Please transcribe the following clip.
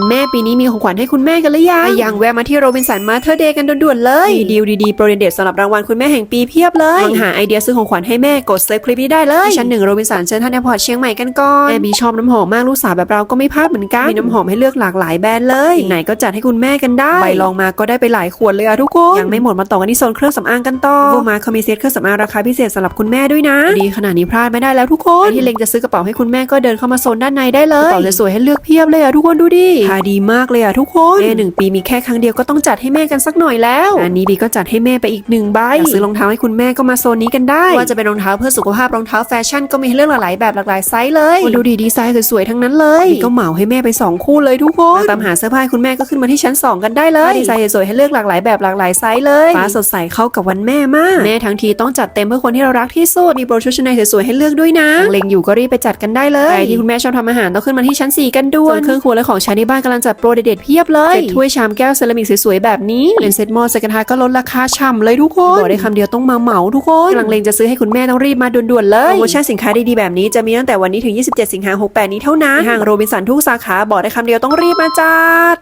วันแม่ปีนี้มีของขวัญให้คุณแม่กันหรือยังถ้ายังแวะมาที่โรบินสันมาเธอเดย์กันด่วนๆเลยมีดีลดีๆโปรเด็ดๆสำหรับรางวัลคุณแม่แห่งปีเพียบเลยลองหาไอเดียซื้อของขวัญให้แม่กดเซฟคลิปนี้ได้เลยที่ชั้นหนึ่งโรบินสันเชิญท่านแอร์พอร์ตเชียงใหม่กันก่อนแม่บีชอบน้ำหอมมากลูกสาวแบบเราก็ไม่พลาดเหมือนกันมีน้ำหอมให้เลือกหลากหลายแบรนด์เลยไหนก็จัดให้คุณแม่กันได้ใบลองมาก็ได้ไปหลายขวดเลยอะทุกคนยังไม่หมดมาต่อกันที่โซนเครื่องสำอางกันต่อโวมาเขามีเซตเครื่องสำอางราคาพิเศษสำหรับคุณแม่ด้วยนะ ดีขนาดนี้พลาดไม่ได้แล้วทุกคนใครที่เล็งจะซื้อกระเป๋าให้คุณแม่ก็เดินเข้ามาโซนด้านในได้เลยกระเป๋าสวยๆให้เลือกเพียบเลยอะทุกคนดูดิราคาดีมากเลยอะทุกคนแม่หนึ่งปีมีแค่ครั้งเดียวก็ต้องจัดให้แม่กันสักหน่อยแล้วอันนี้บีก็จัดให้แม่ไปอีกหนึ่งใบอยากซื้อรองเท้าให้คุณแม่ก็มาโซนนี้กันได้ว่าจะเป็นรองเท้าเพื่อสุขภาพรองเท้าแฟชั่นก็มีให้เลือกหลากหลายแบบหลากหลายไซส์เลยโอ้ดูดิดีไซน์สวยๆทั้งนั้นเลยบีก็เหมาให้แม่ไปสองคู่เลยทุกคนตามหาเสื้อผ้าให้คุณแม่ก็ขึ้นมาที่ชั้นสองกันได้เลยดีไซน์สวยๆให้เลือกหลากหลายแบบหลากหลายไซส์เลยฟ้าสดใสเข้ากับวันแม่มากแม่ทั้งทีต้องจัดเต็มเพื่อคนที่เรารักที่สุดมีโปรชุดชั้นในสวยๆให้เลือกด้วยนะยังเล็งอยู่ก็รีบไปจัดกันได้เลยใครที่คุณแม่ชอบทำอาหารต้องขึ้นมาที่ชั้น 4 กันด่วนส่วนเครื่องครัวและของใช้ในบ้านกำลังจัดโปรเด็ดๆเพียบเลยเซ็ตถ้วยชามแก้วเซรามิกสวยๆแบบนี้เป็นเซ็ตหม้อเซ็ตกระทะก็ลดราคาฉ่ำเลยทุกคนบอกได้คำเดียวต้องมาเหมาทุกคนกำลังเล็งจะซื้อให้คุณแม่ต้องรีบมาด่วนๆเลยโปรโมชั่นสินค้าดีๆแบบนี้จะมีตั้งแต่วันนี้ถึง 27 สิงหาคม68 นี้เท่านั้นห้างโรบินสันทุกสาขาบอกได้คำเดียวต้องรีบมาจัด